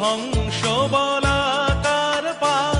হংস বলাকার পাখায়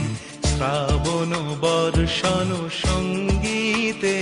শ্রাবণ বর্ষণ সঙ্গীতে